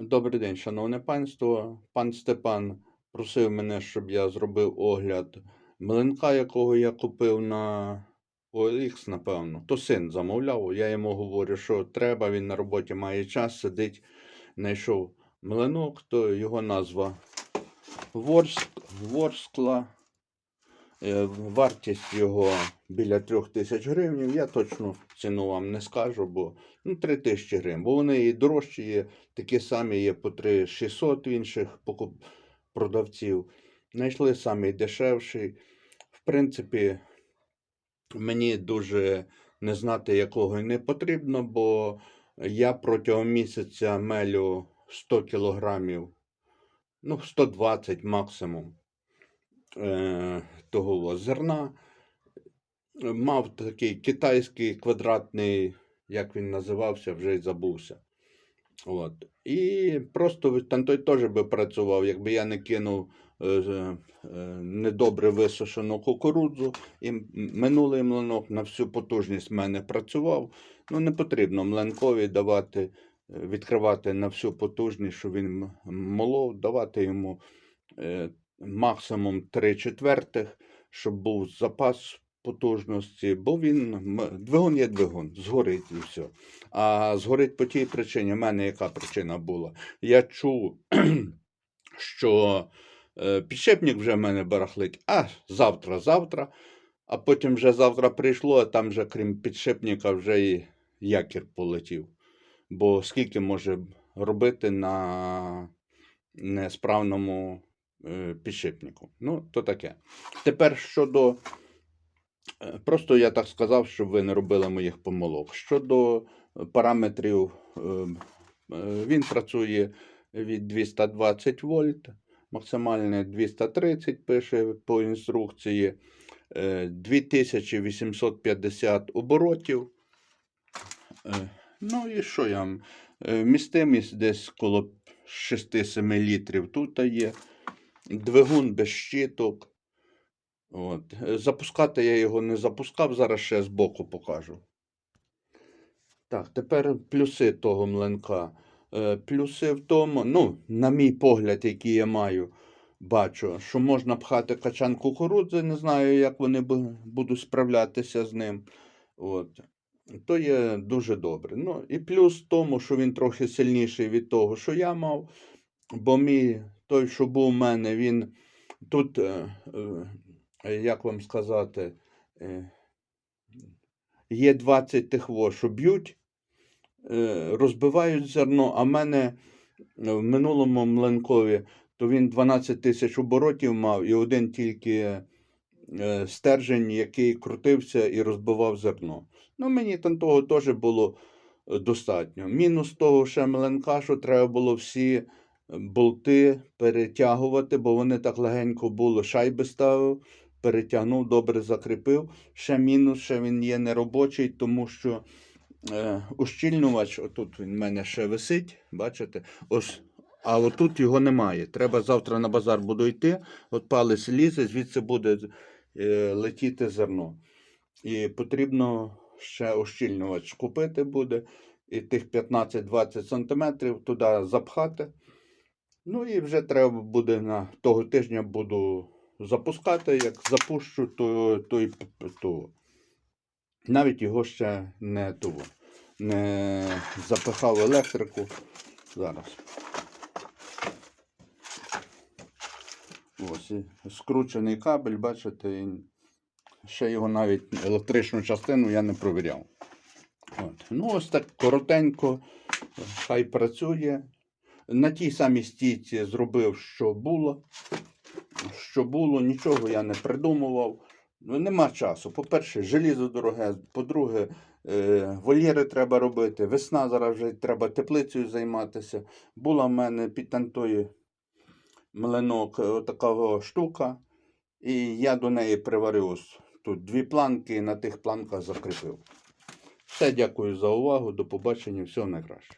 Добрий день, шановне панство. Пан Степан просив мене, щоб я зробив огляд млинка, якого я купив на OLX, напевно. То син замовляв. Я йому говорю, що треба, він на роботі має час, сидить, знайшов млинок, то його назва Ворск, Ворскла. Е, Вартість його біля трьох тисяч гривень. Я точно ціну вам не скажу, бо ну, 3 тисячі гривень. Бо вони і дорожчі є, такі самі є по 3600 в інших покуп... продавців. Знайшли самий дешевший. В принципі, мені дуже не знати, якого не потрібно, бо я протягом місяця мелю 100 кілограмів, ну, 120 максимум е, того зерна. Мав такий китайський квадратний, як він називався, вже й забувся. От. І просто там той теж би працював, якби я не кинув е, е, недобре висушену кукурудзу. І минулий млинок на всю потужність в мене працював. Ну, не потрібно млинкові давати, відкривати на всю потужність, щоб він молов, давати йому максимум 3 четвертих, щоб був запас потужності, бо він двигун є двигун, згорить і все. А згорить по тій причині, в мене яка причина була? Я чув, що е, підшипник вже в мене барахлить, а завтра, завтра, а потім вже завтра прийшло, а там вже крім підшипника вже і якір полетів. Бо скільки може робити на несправному підшипнику? Ну, то таке. Тепер щодо. е, Просто я так сказав, щоб ви не робили моїх помилок. Щодо е, параметрів, е, е, він працює від 220 вольт, максимальне 230 пише по інструкції, е, 2850 оборотів. Е, Ну і що я? Е, Містимість десь коло 6-7 літрів тут є. Двигун без щиток. От. Запускати я його не запускав, зараз ще збоку покажу. Так, тепер плюси того млинка. Е, Плюси в тому, ну, на мій погляд, який я маю, бачу, що можна пхати качан кукурудзи, не знаю, як вони будуть справлятися з ним. От. То є дуже добре. Ну, і плюс в тому, що він трохи сильніший від того, що я мав. Бо мій той, що був у мене, він тут, е, е, як вам сказати, е, є 20 тих, во, що б'ють, розбивають зерно, а в мене в минулому млинкові, то він 12 тисяч оборотів мав і один тільки стержень, який крутився і розбивав зерно. Ну, мені там того теж було достатньо. Мінус того ще млинка, що треба було всі болти перетягувати, бо вони так легенько було, шайби ставив, перетягнув, добре закріпив. Ще мінус, ще він є неробочий, тому що е, ущільнювач, отут він в мене ще висить, бачите? Ось, а отут його немає. Треба завтра на базар буду йти, от палець лізе, звідси буде е, летіти зерно. І потрібно ще ущільнювач купити буде. І тих 15-20 см туди запхати. Ну і вже треба буде на того тижня буду запускати. Як запущу, то, то, то навіть його ще не того, не запихав електрику. Зараз. Ось і скручений кабель, бачите, і ще його навіть електричну частину я не провіряв. От. Ну, ось так коротенько, хай працює. На тій самій стійці зробив, що було. Що було, нічого я не придумував. Ну, нема часу. По-перше, желізо дороге. По-друге, е, вольєри треба робити. Весна зараз вже треба теплицею займатися. Була в мене під тантою млинок, е, така штука. І я до неї приварив тут дві планки і на тих планках закріпив. Все, дякую за увагу. До побачення. Всього найкраще.